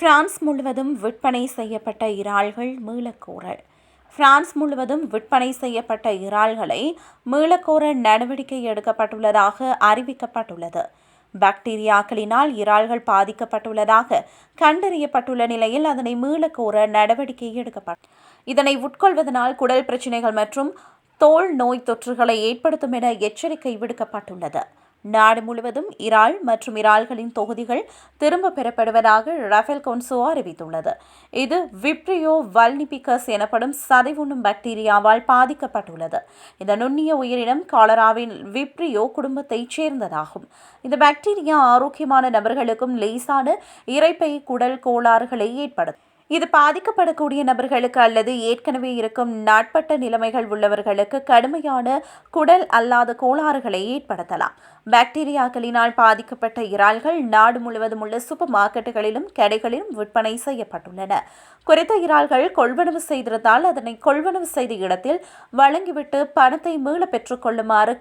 France முழுவதும் விற்பனை செய்யப்பட்ட இறால்கள் மீளக்கோரல் பிரான்ஸ் முழுவதும் விற்பனை செய்யப்பட்ட இறால்களை மீளக்கோர நடவடிக்கை எடுக்கப்பட்டுள்ளதாக அறிவிக்கப்பட்டுள்ளது. பாக்டீரியாக்களினால் இறால்கள் பாதிக்கப்பட்டுள்ளதாக கண்டறியப்பட்டுள்ள நிலையில் அதனை மீளக்கோர நடவடிக்கை எடுக்கப்பட்டது இதனை உட்கொள்வதனால் குடல் பிரச்சினைகள் மற்றும் தோல் நோய் தொற்றுகளை ஏற்படுத்தும் என எச்சரிக்கை விடுக்கப்பட்டுள்ளது. நாடு முழுவதும் இறால் மற்றும் இறால்களின் தொகுதிகள் திரும்ப பெறப்படுவதாக ரஃபேல் கொன்சோ அறிவித்துள்ளது. இது விப்ரியோ வல்னிபிகஸ் எனப்படும் சதைவுண்ணும் பாக்டீரியாவால் பாதிக்கப்பட்டுள்ளது. இந்த நுண்ணிய உயிரினம் காலராவின் விப்ரியோ குடும்பத்தைச் சேர்ந்ததாகும். இந்த பாக்டீரியா ஆரோக்கியமான நபர்களுக்கும் லேசான இறைப்பை குடல் கோளாறுகளை ஏற்படுத்தும். இது பாதிக்கப்படக்கூடிய நபர்களுக்கு அல்லது ஏற்கனவே இருக்கும் நாட்பட்ட நிலைமைகள் உள்ளவர்களுக்கு கடுமையான குடல் அல்லாத கோளாறுகளை ஏற்படுத்தலாம். பாக்டீரியாக்களினால் பாதிக்கப்பட்ட இறால்கள் நாடு முழுவதும் உள்ள சூப்பர் மார்க்கெட்டுகளிலும் கடைகளிலும் விற்பனை செய்யப்பட்டுள்ளன. குறித்த இறால்கள் கொள்வனவு செய்திருந்தால் அதனை கொள்வனவு செய்த இடத்தில் வழங்கிவிட்டு பணத்தை மீள பெற்றுக் கொள்ளுமாறு